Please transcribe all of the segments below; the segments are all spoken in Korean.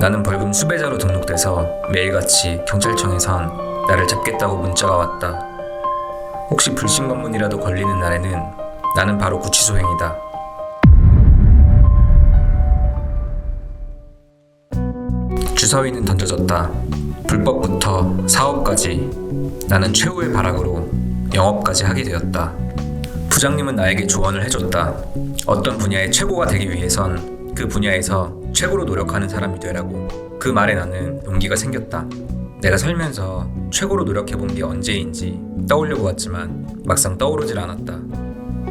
나는 벌금 수배자로 등록돼서 매일같이 경찰청에선 나를 잡겠다고 문자가 왔다. 혹시 불신 검문이라도 걸리는 날에는 나는 바로 구치소행이다. 주사위는 던져졌다. 불법부터 사업까지 나는 최후의 발악으로 영업까지 하게 되었다. 부장님은 나에게 조언을 해줬다. 어떤 분야의 최고가 되기 위해선 그 분야에서 최고로 노력하는 사람이 되라고. 그 말에 나는 용기가 생겼다. 내가 살면서 최고로 노력해본 게 언제인지 떠올려고 왔지만 막상 떠오르질 않았다.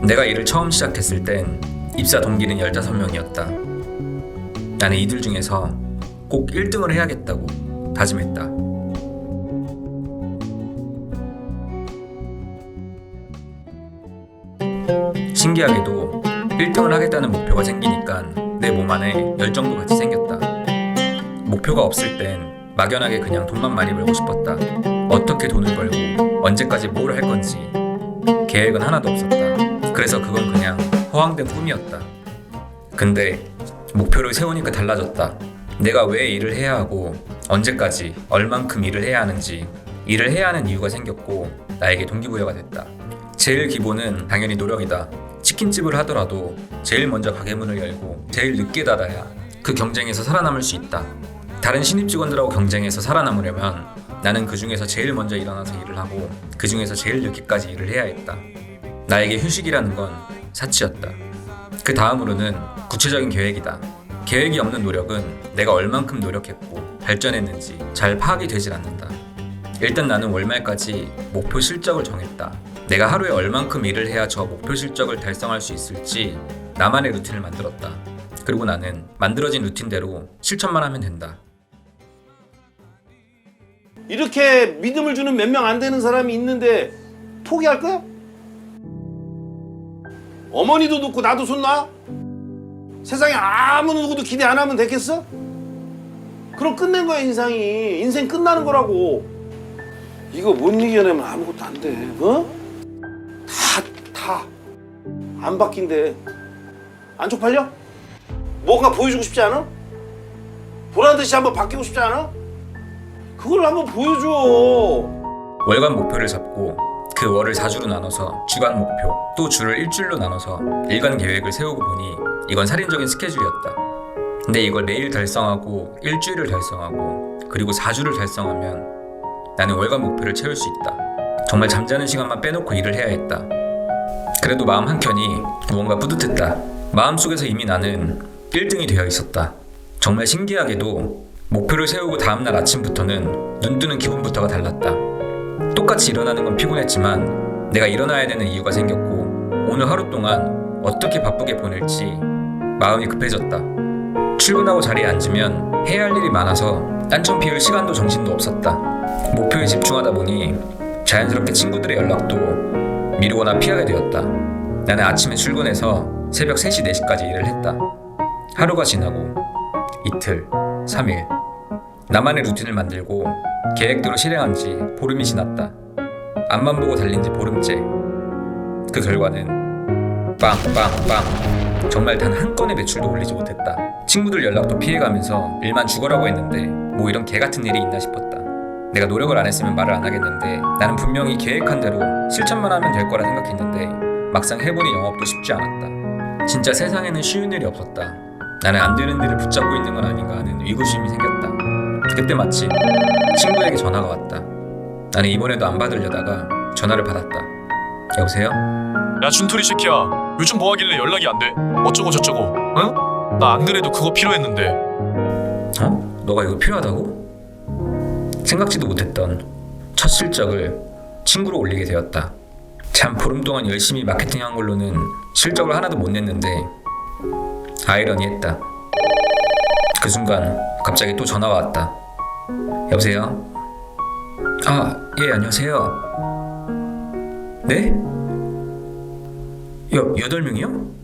내가 일을 처음 시작했을 땐 입사 동기는 15명이었다. 나는 이들 중에서 꼭 1등을 해야겠다고 다짐했다. 신기하게도 1등을 하겠다는 목표가 생기니까 내 몸 안에 열정도 같이 생겼다. 목표가 없을 땐 막연하게 그냥 돈만 많이 벌고 싶었다. 어떻게 돈을 벌고 언제까지 뭘 할 건지 계획은 하나도 없었다. 그래서 그건 그냥 허황된 꿈이었다. 근데 목표를 세우니까 달라졌다. 내가 왜 일을 해야 하고 언제까지 얼만큼 일을 해야 하는지 일을 해야 하는 이유가 생겼고 나에게 동기부여가 됐다. 제일 기본은 당연히 노력이다. 치킨집을 하더라도 제일 먼저 가게 문을 열고 제일 늦게 닫아야 그 경쟁에서 살아남을 수 있다. 다른 신입 직원들하고 경쟁해서 살아남으려면 나는 그 중에서 제일 먼저 일어나서 일을 하고 그 중에서 제일 늦게까지 일을 해야 했다. 나에게 휴식이라는 건 사치였다. 그 다음으로는 구체적인 계획이다. 계획이 없는 노력은 내가 얼만큼 노력했고 발전했는지 잘 파악이 되질 않는다. 일단 나는 월말까지 목표 실적을 정했다. 내가 하루에 얼만큼 일을 해야 저 목표 실적을 달성할 수 있을지 나만의 루틴을 만들었다. 그리고 나는 만들어진 루틴대로 실천만 하면 된다. 이렇게 믿음을 주는 몇 명 안 되는 사람이 있는데 포기할 거야? 어머니도 놓고 나도 손 놔? 세상에 아무 누구도 기대 안 하면 되겠어? 그럼 끝낸 거야 인생이 인생 끝나는 거라고 이거 못 이겨내면 아무것도 안돼 어? 다다안 바뀐대 안 쪽팔려? 뭔가 보여주고 싶지 않아? 보란 듯이 한번 바뀌고 싶지 않아? 그걸 한번 보여줘. 월간 목표를 잡고 그 월을 4주로 나눠서 주간 목표, 또 주를 일주일로 나눠서 일간 계획을 세우고 보니 이건 살인적인 스케줄이었다. 근데 이걸 매일 달성하고 일주일을 달성하고 그리고 4주를 달성하면 나는 월간 목표를 채울 수 있다. 정말 잠자는 시간만 빼놓고 일을 해야 했다. 그래도 마음 한켠이 무언가 뿌듯했다. 마음속에서 이미 나는 1등이 되어 있었다. 정말 신기하게도 목표를 세우고 다음날 아침부터는 눈 뜨는 기분부터가 달랐다. 똑같이 일어나는 건 피곤했지만 내가 일어나야 되는 이유가 생겼고 오늘 하루 동안 어떻게 바쁘게 보낼지 마음이 급해졌다. 출근하고 자리에 앉으면 해야 할 일이 많아서 딴청 피울 시간도 정신도 없었다. 목표에 집중하다 보니 자연스럽게 친구들의 연락도 미루거나 피하게 되었다. 나는 아침에 출근해서 새벽 3시, 4시까지 일을 했다. 하루가 지나고 이틀, 3일. 나만의 루틴을 만들고 계획대로 실행한 지 보름이 지났다. 앞만 보고 달린 지 보름째. 그 결과는 빵빵빵. 정말 단 한 건의 매출도 올리지 못했다. 친구들 연락도 피해가면서 일만 죽어라고 했는데 뭐 이런 개 같은 일이 있나 싶었다. 내가 노력을 안 했으면 말을 안 하겠는데 나는 분명히 계획한 대로 실천만 하면 될 거라 생각했는데 막상 해보니 영업도 쉽지 않았다. 진짜 세상에는 쉬운 일이 없었다. 나는 안 되는 일을 붙잡고 있는 건 아닌가 하는 의구심이 생겼다. 그때 마침 친구에게 전화가 왔다. 나는 이번에도 안 받으려다가 전화를 받았다. 여보세요? 야 준토리 새끼야 요즘 뭐 하길래 연락이 안 돼? 어쩌고 저쩌고 응? 나 안 그래도 그거 필요했는데 어? 너가 이거 필요하다고? 생각지도 못했던 첫 실적을 친구로 올리게 되었다. 참 보름 동안 열심히 마케팅한 걸로는 실적을 하나도 못 냈는데 아이러니했다. 그 순간 갑자기 또 전화가 왔다. 여보세요? 아, 예, 안녕하세요. 네? 여, 여덟 명이요?